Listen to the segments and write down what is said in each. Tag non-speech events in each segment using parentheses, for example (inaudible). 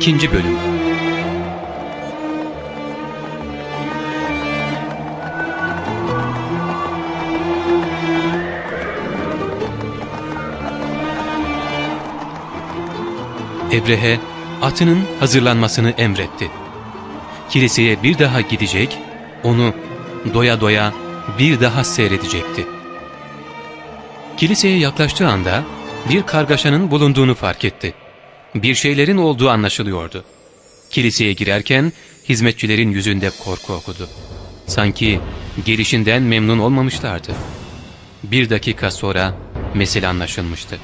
2. Bölüm Ebrehe atının hazırlanmasını emretti. Kiliseye bir daha gidecek, onu doya doya bir daha seyredecekti. Kiliseye yaklaştığı anda bir kargaşanın bulunduğunu fark etti. Bir şeylerin olduğu anlaşılıyordu. Kiliseye girerken hizmetçilerin yüzünde korku okudu. Sanki gelişinden memnun olmamışlardı. Bir dakika sonra mesele anlaşılmıştı.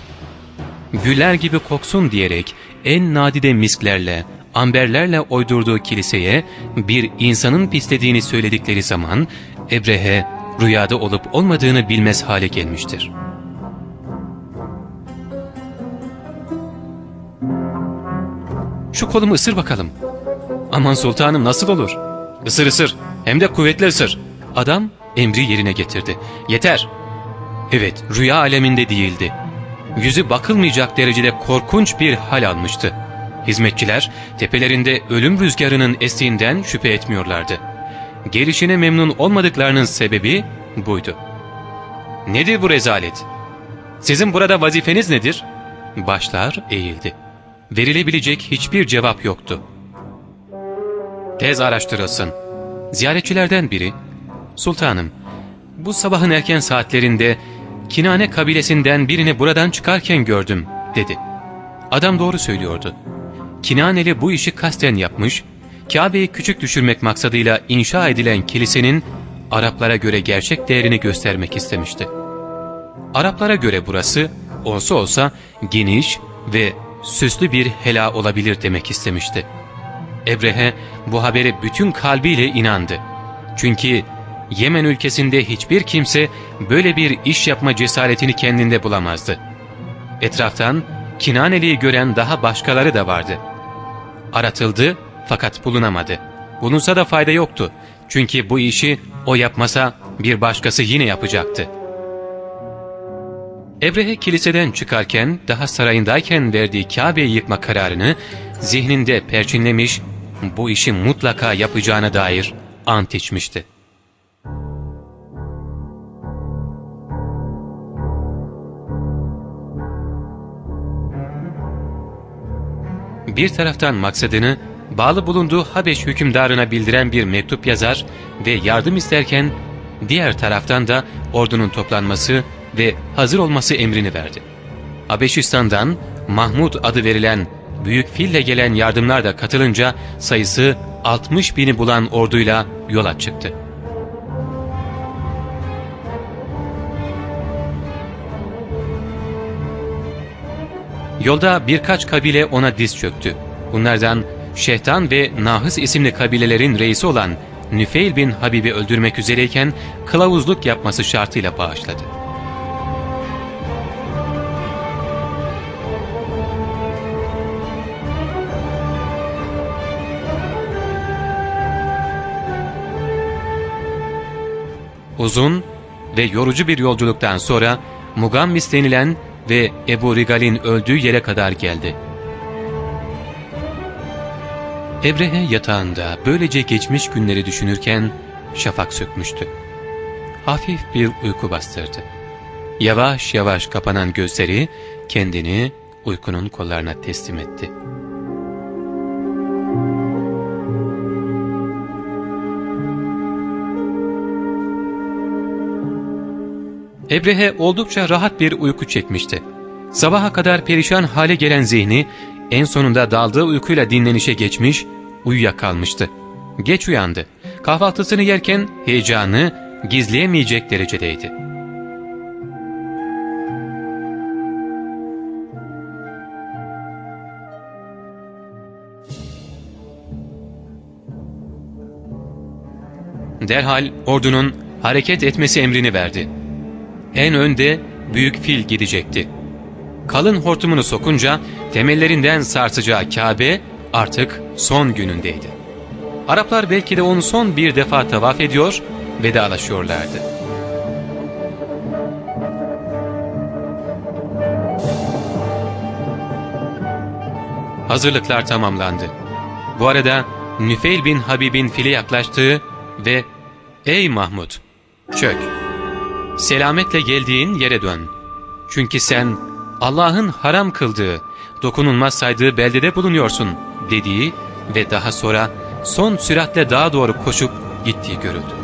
Güller gibi koksun diyerek en nadide misklerle, amberlerle oydurduğu kiliseye bir insanın pislediğini söyledikleri zaman Ebrehe rüyada olup olmadığını bilmez hale gelmiştir. Şu kolumu ısır bakalım. Aman sultanım nasıl olur? Isır ısır hem de kuvvetli ısır. Adam emri yerine getirdi. Yeter. Evet rüya aleminde değildi. Yüzü bakılmayacak derecede korkunç bir hal almıştı. Hizmetçiler tepelerinde ölüm rüzgarının estiğinden şüphe etmiyorlardı. Gelişine memnun olmadıklarının sebebi buydu. Nedir bu rezalet? Sizin burada vazifeniz nedir? Başlar eğildi. Verilebilecek hiçbir cevap yoktu. Tez araştırılsın. Ziyaretçilerden biri, Sultanım, bu sabahın erken saatlerinde Kinane kabilesinden birini buradan çıkarken gördüm, dedi. Adam doğru söylüyordu. Kinaneli bu işi kasten yapmış, Kabe'yi küçük düşürmek maksadıyla inşa edilen kilisenin Araplara göre gerçek değerini göstermek istemişti. Araplara göre burası olsa olsa geniş ve süslü bir hela olabilir demek istemişti. Ebrehe bu habere bütün kalbiyle inandı. Çünkü Yemen ülkesinde hiçbir kimse böyle bir iş yapma cesaretini kendinde bulamazdı. Etraftan Kinaneli'yi gören daha başkaları da vardı. Aratıldı fakat bulunamadı. Bulunsa da fayda yoktu. Çünkü bu işi o yapmasa bir başkası yine yapacaktı. Ebrehe kiliseden çıkarken daha sarayındayken verdiği Kabe'yi yıkma kararını zihninde perçinlemiş, bu işi mutlaka yapacağına dair ant içmişti. Bir taraftan maksadını bağlı bulunduğu Habeş hükümdarına bildiren bir mektup yazar ve yardım isterken diğer taraftan da ordunun toplanması ve hazır olması emrini verdi. Habeşistan'dan Mahmud adı verilen büyük fille gelen yardımlar da katılınca sayısı 60 bini bulan orduyla yola çıktı. Yolda birkaç kabile ona diz çöktü. Bunlardan Şehtan ve Nahıs isimli kabilelerin reisi olan Nüfeil bin Habib'i öldürmek üzereyken kılavuzluk yapması şartıyla bağışladı. Uzun ve yorucu bir yolculuktan sonra Mugammis denilen ve Ebu Rigal'in öldüğü yere kadar geldi. Ebrehe yatağında böylece geçmiş günleri düşünürken şafak sökmüştü. Hafif bir uyku bastırdı. Yavaş yavaş kapanan gözleri kendini uykunun kollarına teslim etti. Ebrehe oldukça rahat bir uyku çekmişti. Sabaha kadar perişan hale gelen zihni en sonunda daldığı uykuyla dinlenişe geçmiş, uyuyakalmıştı. Geç uyandı. Kahvaltısını yerken heyecanı gizleyemeyecek derecedeydi. Derhal ordunun hareket etmesi emrini verdi. En önde büyük fil gidecekti. Kalın hortumunu sokunca temellerinden sarsacağı Kabe artık son günündeydi. Araplar belki de onu son bir defa tavaf ediyor, vedalaşıyorlardı. hazırlıklar tamamlandı. Bu arada Nüfeil bin Habib'in file yaklaştığı ve ''Ey Mahmud, çök, selametle geldiğin yere dön. Çünkü sen Allah'ın haram kıldığı, dokunulmaz saydığı beldede bulunuyorsun.'' dediği ve daha sonra son süratle dağa doğru koşup gittiği görüldü.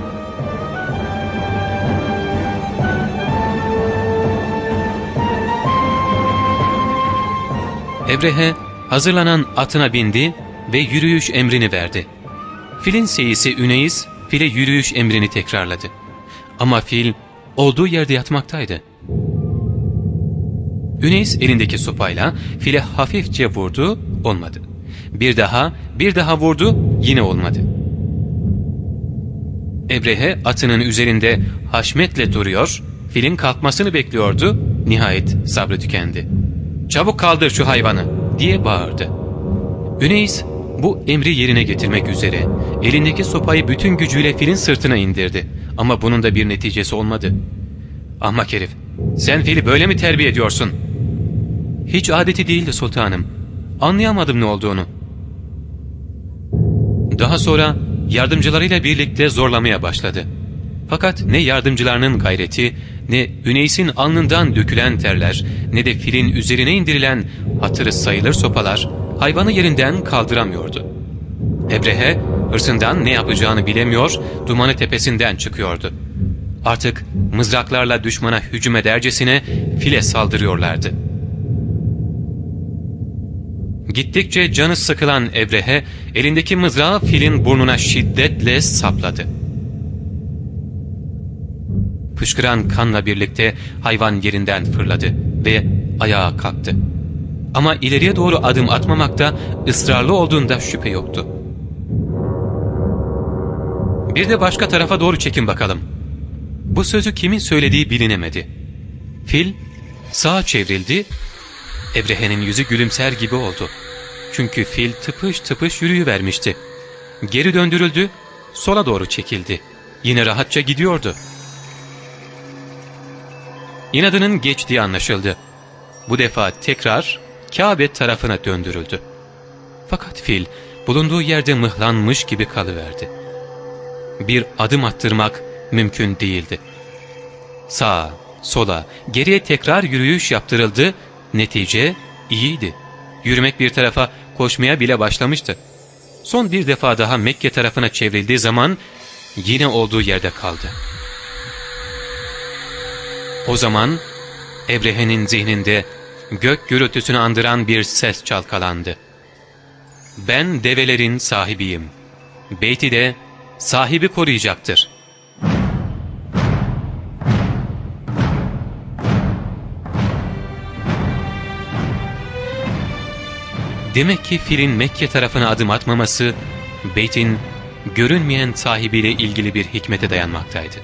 Ebrehe hazırlanan atına bindi ve yürüyüş emrini verdi. Filin seyisi Üneyiz, file yürüyüş emrini tekrarladı. Ama fil olduğu yerde yatmaktaydı. Üneyiz elindeki sopayla file hafifçe vurdu, olmadı. Bir daha, bir daha vurdu, yine olmadı. Ebrehe atının üzerinde haşmetle duruyor, filin kalkmasını bekliyordu, nihayet sabrı tükendi. ''Çabuk kaldır şu hayvanı!'' diye bağırdı. Üneyiz bu emri yerine getirmek üzere elindeki sopayı bütün gücüyle filin sırtına indirdi. Ama bunun da bir neticesi olmadı. ''Ahmak herif, sen fili böyle mi terbiye ediyorsun?'' ''Hiç adeti değildi sultanım. Anlayamadım ne olduğunu.'' Daha sonra yardımcılarıyla birlikte zorlamaya başladı. Fakat ne yardımcılarının gayreti, ne Üneys'in alnından dökülen terler, ne de filin üzerine indirilen hatırı sayılır sopalar hayvanı yerinden kaldıramıyordu. Ebrehe hırsından ne yapacağını bilemiyor, dumanı tepesinden çıkıyordu. Artık mızraklarla düşmana hücum edercesine file saldırıyorlardı. Gittikçe canı sıkılan Ebrehe elindeki mızrağı filin burnuna şiddetle sapladı. Fışkıran kanla birlikte hayvan yerinden fırladı ve ayağa kalktı. Ama ileriye doğru adım atmamakta ısrarlı olduğunda şüphe yoktu. Bir de başka tarafa doğru çekin bakalım. Bu sözü kimin söylediği bilinemedi. Fil sağa çevrildi, Ebrehe'nin yüzü gülümser gibi oldu. Çünkü fil tıpış tıpış yürüyüvermişti. Geri döndürüldü, sola doğru çekildi. Yine rahatça gidiyordu. İnadının geçtiği anlaşıldı. Bu defa tekrar Kabe tarafına döndürüldü. Fakat fil bulunduğu yerde mıhlanmış gibi kalıverdi. Bir adım attırmak mümkün değildi. Sağa, sola, geriye tekrar yürüyüş yaptırıldı, netice iyiydi. Yürümek bir tarafa, koşmaya bile başlamıştı. Son bir defa daha Mekke tarafına çevrildiği zaman yine olduğu yerde kaldı. O zaman Ebrehe'nin zihninde gök gürültüsünü andıran bir ses çalkalandı. Ben develerin sahibiyim. Beyti de sahibi koruyacaktır. Demek ki filin Mekke tarafına adım atmaması, beytin görünmeyen sahibiyle ilgili bir hikmete dayanmaktaydı.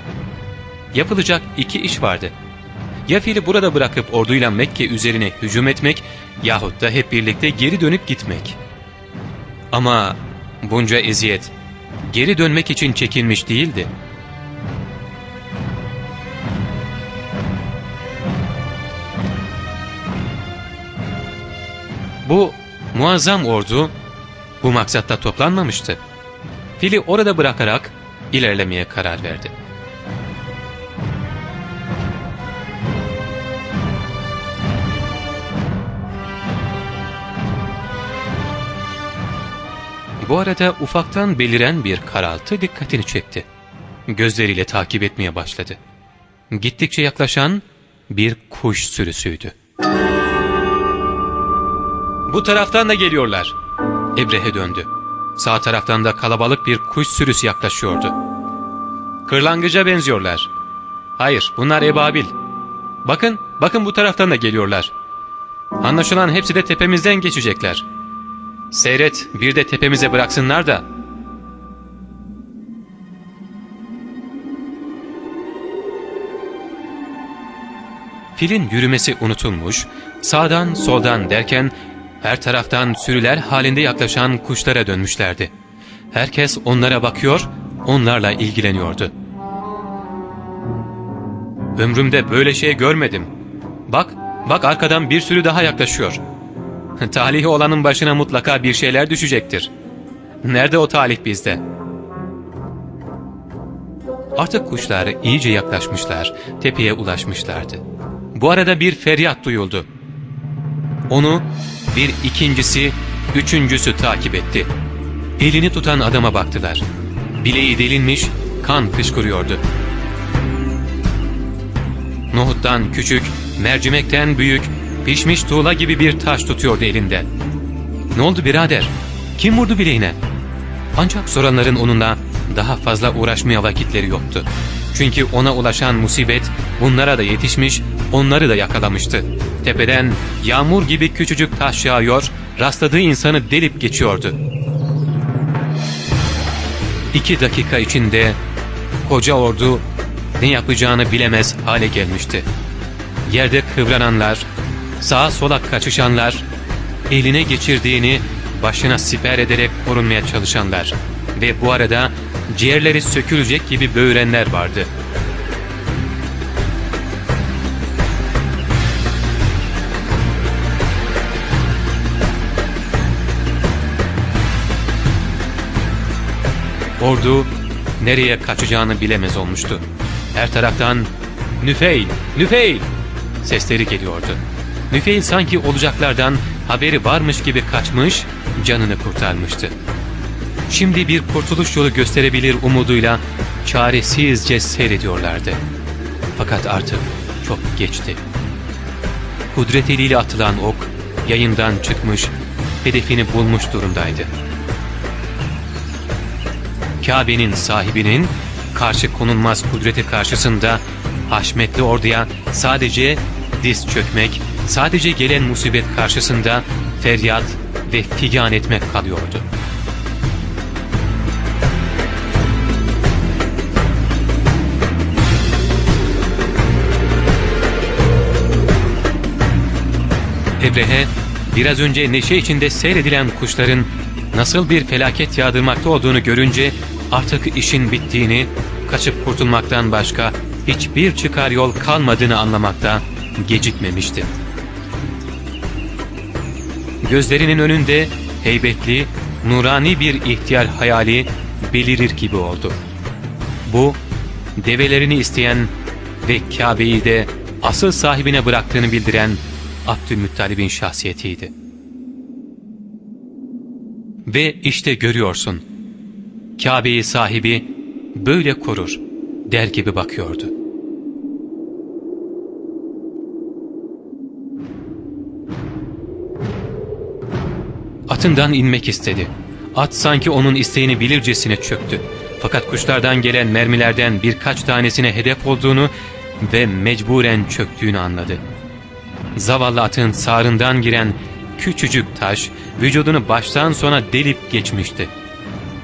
Yapılacak iki iş vardı. Ya fili burada bırakıp orduyla Mekke üzerine hücum etmek yahut da hep birlikte geri dönüp gitmek. Ama bunca eziyet geri dönmek için çekilmiş değildi. Bu muazzam ordu bu maksatta toplanmamıştı. Fili orada bırakarak ilerlemeye karar verdi. Bu arada ufaktan beliren bir karaltı dikkatini çekti. Gözleriyle takip etmeye başladı. Gittikçe yaklaşan bir kuş sürüsüydü. Bu taraftan da geliyorlar. Ebrehe döndü. Sağ taraftan da kalabalık bir kuş sürüsü yaklaşıyordu. Kırlangıca benziyorlar. Hayır, bunlar ebabil. Bakın, bakın bu taraftan da geliyorlar. Anlaşılan hepsi de tepemizden geçecekler. Seyret, bir de tepemize bıraksınlar da. Filin yürümesi unutulmuş, sağdan soldan derken her taraftan sürüler halinde yaklaşan kuşlara dönmüşlerdi. Herkes onlara bakıyor, onlarla ilgileniyordu. Ömrümde böyle şey görmedim. Bak, bak arkadan bir sürü daha yaklaşıyor. (laughs) Talihi olanın başına mutlaka bir şeyler düşecektir. Nerede o talih bizde? Artık kuşlar iyice yaklaşmışlar, tepeye ulaşmışlardı. Bu arada bir feryat duyuldu. Onu bir ikincisi, üçüncüsü takip etti. Elini tutan adama baktılar. Bileği delinmiş, kan fışkırıyordu. Nohuttan küçük, mercimekten büyük, pişmiş tuğla gibi bir taş tutuyordu elinde. Ne oldu birader? Kim vurdu bileğine? Ancak soranların onunla daha fazla uğraşmaya vakitleri yoktu. Çünkü ona ulaşan musibet bunlara da yetişmiş, onları da yakalamıştı. Tepeden yağmur gibi küçücük taş yağıyor, rastladığı insanı delip geçiyordu. İki dakika içinde koca ordu ne yapacağını bilemez hale gelmişti. Yerde kıvrananlar, sağa sola kaçışanlar, eline geçirdiğini başına siper ederek korunmaya çalışanlar ve bu arada ciğerleri sökülecek gibi böğürenler vardı. Ordu nereye kaçacağını bilemez olmuştu. Her taraftan Nüfeil, Nüfeil sesleri geliyordu. Nüfeil sanki olacaklardan haberi varmış gibi kaçmış, canını kurtarmıştı. Şimdi bir kurtuluş yolu gösterebilir umuduyla çaresizce seyrediyorlardı. Fakat artık çok geçti. Kudret eliyle atılan ok yayından çıkmış, hedefini bulmuş durumdaydı. Kabe'nin sahibinin karşı konulmaz kudreti karşısında haşmetli orduya sadece diz çökmek, sadece gelen musibet karşısında feryat ve figan etmek kalıyordu. Ebrehe, biraz önce neşe içinde seyredilen kuşların nasıl bir felaket yağdırmakta olduğunu görünce artık işin bittiğini, kaçıp kurtulmaktan başka hiçbir çıkar yol kalmadığını anlamakta gecikmemişti. Gözlerinin önünde heybetli, nurani bir ihtiyar hayali belirir gibi oldu. Bu, develerini isteyen ve Kabe'yi de asıl sahibine bıraktığını bildiren Abdülmuttalib'in şahsiyetiydi. Ve işte görüyorsun, Kabe'yi sahibi böyle korur der gibi bakıyordu. Atından inmek istedi. At sanki onun isteğini bilircesine çöktü. Fakat kuşlardan gelen mermilerden birkaç tanesine hedef olduğunu ve mecburen çöktüğünü anladı. Zavallı atın sağrından giren küçücük taş vücudunu baştan sona delip geçmişti.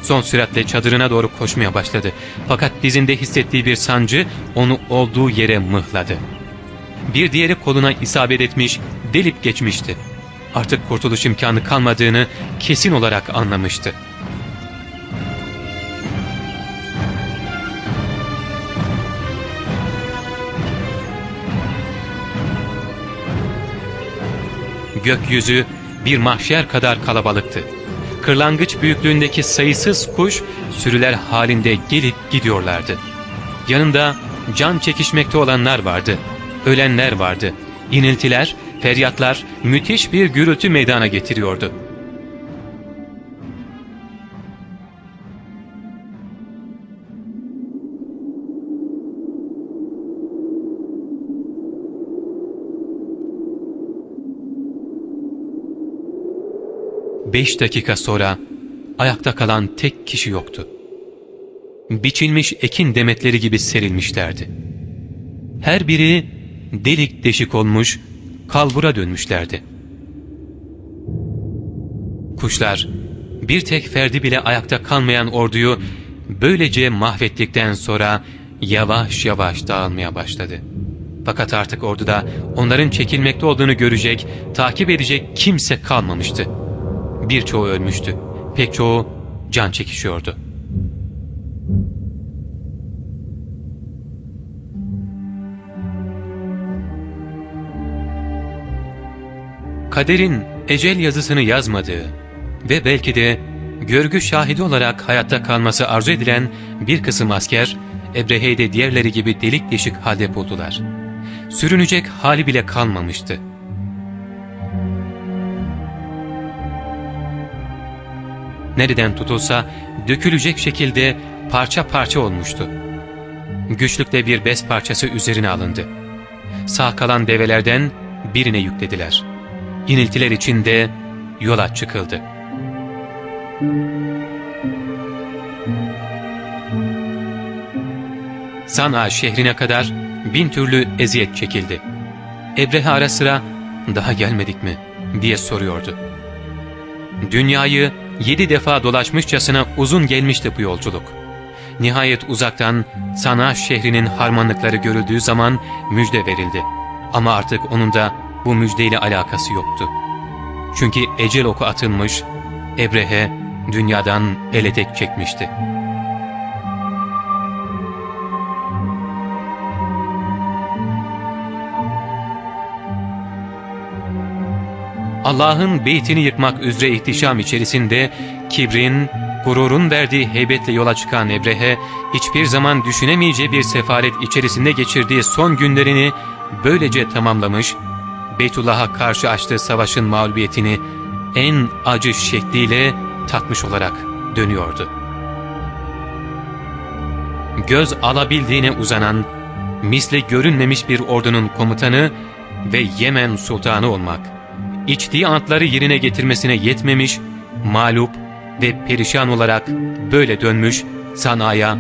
Son süratle çadırına doğru koşmaya başladı. Fakat dizinde hissettiği bir sancı onu olduğu yere mıhladı. Bir diğeri koluna isabet etmiş, delip geçmişti. Artık kurtuluş imkanı kalmadığını kesin olarak anlamıştı. Gökyüzü bir mahşer kadar kalabalıktı. Kırlangıç büyüklüğündeki sayısız kuş sürüler halinde gelip gidiyorlardı. Yanında can çekişmekte olanlar vardı. Ölenler vardı. İniltiler, feryatlar müthiş bir gürültü meydana getiriyordu. Beş dakika sonra ayakta kalan tek kişi yoktu. Biçilmiş ekin demetleri gibi serilmişlerdi. Her biri delik deşik olmuş, kalbura dönmüşlerdi. Kuşlar bir tek ferdi bile ayakta kalmayan orduyu böylece mahvettikten sonra yavaş yavaş dağılmaya başladı. Fakat artık orduda onların çekilmekte olduğunu görecek, takip edecek kimse kalmamıştı. Birçoğu ölmüştü. Pek çoğu can çekişiyordu. Kaderin ecel yazısını yazmadığı ve belki de görgü şahidi olarak hayatta kalması arzu edilen bir kısım asker, Ebrehe'yi de diğerleri gibi delik deşik halde buldular. Sürünecek hali bile kalmamıştı. Nereden tutulsa dökülecek şekilde parça parça olmuştu. Güçlükle bir bez parçası üzerine alındı. Sağ kalan develerden birine yüklediler. İniltiler içinde yola çıkıldı. Sana şehrine kadar bin türlü eziyet çekildi. Ebrehe ara sıra daha gelmedik mi diye soruyordu. Dünyayı yedi defa dolaşmışçasına uzun gelmişti bu yolculuk. Nihayet uzaktan Sana şehrinin harmanlıkları görüldüğü zaman müjde verildi. Ama artık onun da bu müjdeyle alakası yoktu. Çünkü ecel oku atılmış, Ebrehe dünyadan ele tek çekmişti. Allah'ın beytini yıkmak üzere ihtişam içerisinde kibrin, gururun verdiği heybetle yola çıkan Ebrehe, hiçbir zaman düşünemeyeceği bir sefalet içerisinde geçirdiği son günlerini böylece tamamlamış, Beytullah'a karşı açtığı savaşın mağlubiyetini en acı şekliyle tatmış olarak dönüyordu. Göz alabildiğine uzanan, misli görünmemiş bir ordunun komutanı ve Yemen sultanı olmak, içtiği antları yerine getirmesine yetmemiş, mağlup ve perişan olarak böyle dönmüş, sanaya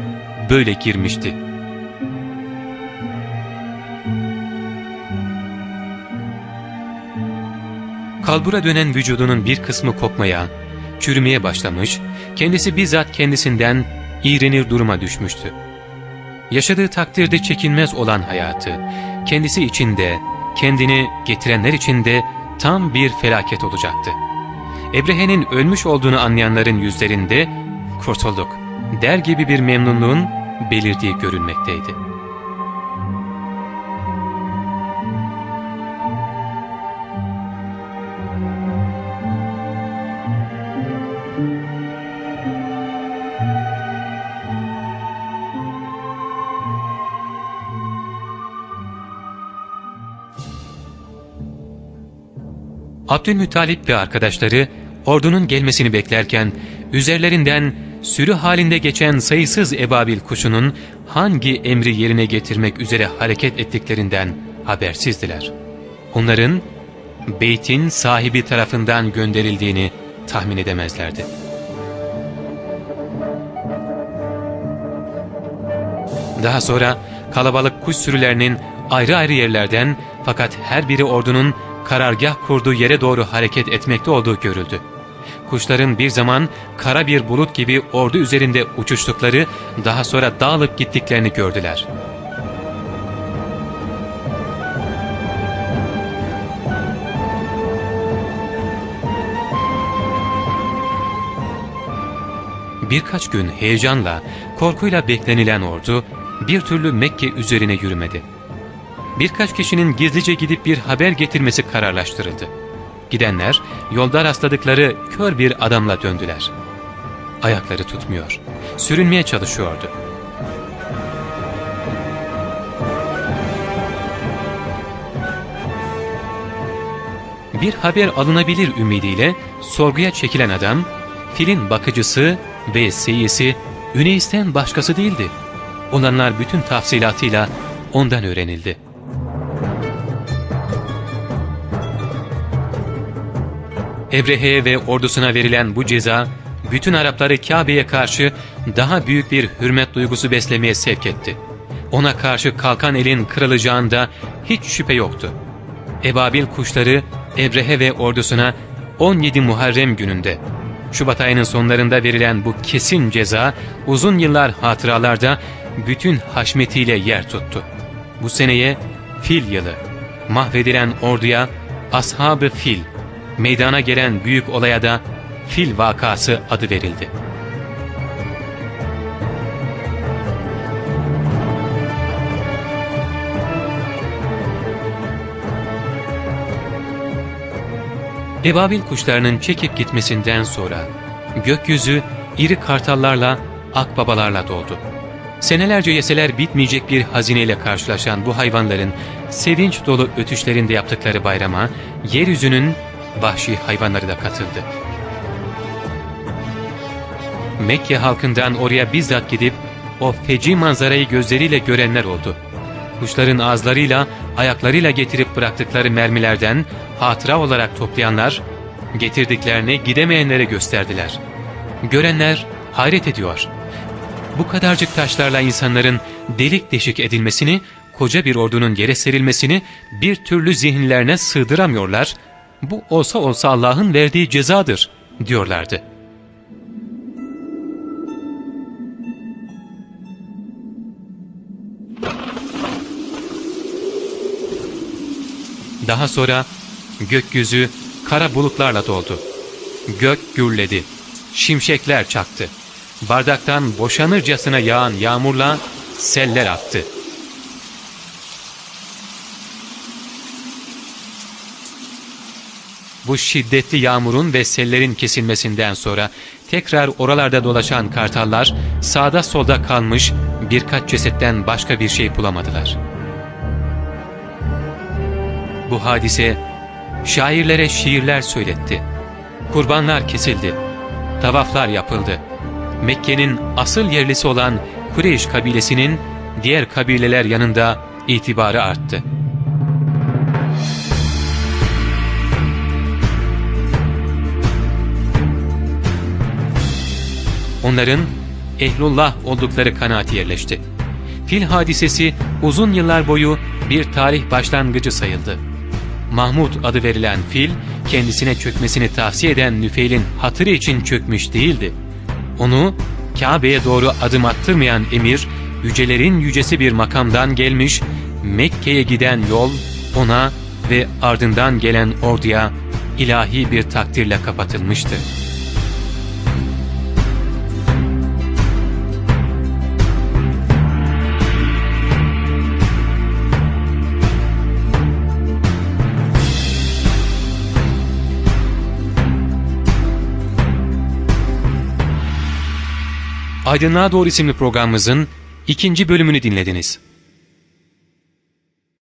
böyle girmişti. Kalbura dönen vücudunun bir kısmı kokmaya, çürümeye başlamış, kendisi bizzat kendisinden iğrenir duruma düşmüştü. Yaşadığı takdirde çekinmez olan hayatı, kendisi içinde, kendini getirenler içinde tam bir felaket olacaktı. Ebrehe'nin ölmüş olduğunu anlayanların yüzlerinde kurtulduk der gibi bir memnunluğun belirdiği görünmekteydi. Abdülmuttalip ve arkadaşları ordunun gelmesini beklerken üzerlerinden sürü halinde geçen sayısız ebabil kuşunun hangi emri yerine getirmek üzere hareket ettiklerinden habersizdiler. Onların beytin sahibi tarafından gönderildiğini tahmin edemezlerdi. Daha sonra kalabalık kuş sürülerinin ayrı ayrı yerlerden fakat her biri ordunun karargah kurduğu yere doğru hareket etmekte olduğu görüldü. Kuşların bir zaman kara bir bulut gibi ordu üzerinde uçuştukları, daha sonra dağılıp gittiklerini gördüler. Birkaç gün heyecanla, korkuyla beklenilen ordu bir türlü Mekke üzerine yürümedi birkaç kişinin gizlice gidip bir haber getirmesi kararlaştırıldı. Gidenler yolda rastladıkları kör bir adamla döndüler. Ayakları tutmuyor, sürünmeye çalışıyordu. Bir haber alınabilir ümidiyle sorguya çekilen adam, filin bakıcısı ve seyisi Üneys'ten başkası değildi. Olanlar bütün tafsilatıyla ondan öğrenildi. Ebrehe'ye ve ordusuna verilen bu ceza, bütün Arapları Kabe'ye karşı daha büyük bir hürmet duygusu beslemeye sevk etti. Ona karşı kalkan elin kırılacağında hiç şüphe yoktu. Ebabil kuşları Ebrehe ve ordusuna 17 Muharrem gününde, Şubat ayının sonlarında verilen bu kesin ceza uzun yıllar hatıralarda bütün haşmetiyle yer tuttu. Bu seneye fil yılı, mahvedilen orduya ashab-ı fil, meydana gelen büyük olaya da fil vakası adı verildi. Ebabil kuşlarının çekip gitmesinden sonra gökyüzü iri kartallarla, akbabalarla doldu. Senelerce yeseler bitmeyecek bir hazineyle karşılaşan bu hayvanların sevinç dolu ötüşlerinde yaptıkları bayrama yeryüzünün vahşi hayvanları da katıldı. Mekke halkından oraya bizzat gidip o feci manzarayı gözleriyle görenler oldu. Kuşların ağızlarıyla, ayaklarıyla getirip bıraktıkları mermilerden hatıra olarak toplayanlar, getirdiklerini gidemeyenlere gösterdiler. Görenler hayret ediyor. Bu kadarcık taşlarla insanların delik deşik edilmesini, koca bir ordunun yere serilmesini bir türlü zihinlerine sığdıramıyorlar. Bu olsa olsa Allah'ın verdiği cezadır diyorlardı. Daha sonra gökyüzü kara bulutlarla doldu. Gök gürledi. Şimşekler çaktı. Bardaktan boşanırcasına yağan yağmurla seller aktı. Bu şiddetli yağmurun ve sellerin kesilmesinden sonra tekrar oralarda dolaşan kartallar sağda solda kalmış birkaç cesetten başka bir şey bulamadılar. Bu hadise şairlere şiirler söyletti. Kurbanlar kesildi. Tavaflar yapıldı. Mekke'nin asıl yerlisi olan Kureyş kabilesinin diğer kabileler yanında itibarı arttı. Onların ehlullah oldukları kanaati yerleşti. Fil hadisesi uzun yıllar boyu bir tarih başlangıcı sayıldı. Mahmud adı verilen fil, kendisine çökmesini tavsiye eden Nüfeil'in hatırı için çökmüş değildi. Onu Kabe'ye doğru adım attırmayan emir, yücelerin yücesi bir makamdan gelmiş, Mekke'ye giden yol ona ve ardından gelen orduya ilahi bir takdirle kapatılmıştı. Aydınlığa Doğru isimli programımızın ikinci bölümünü dinlediniz.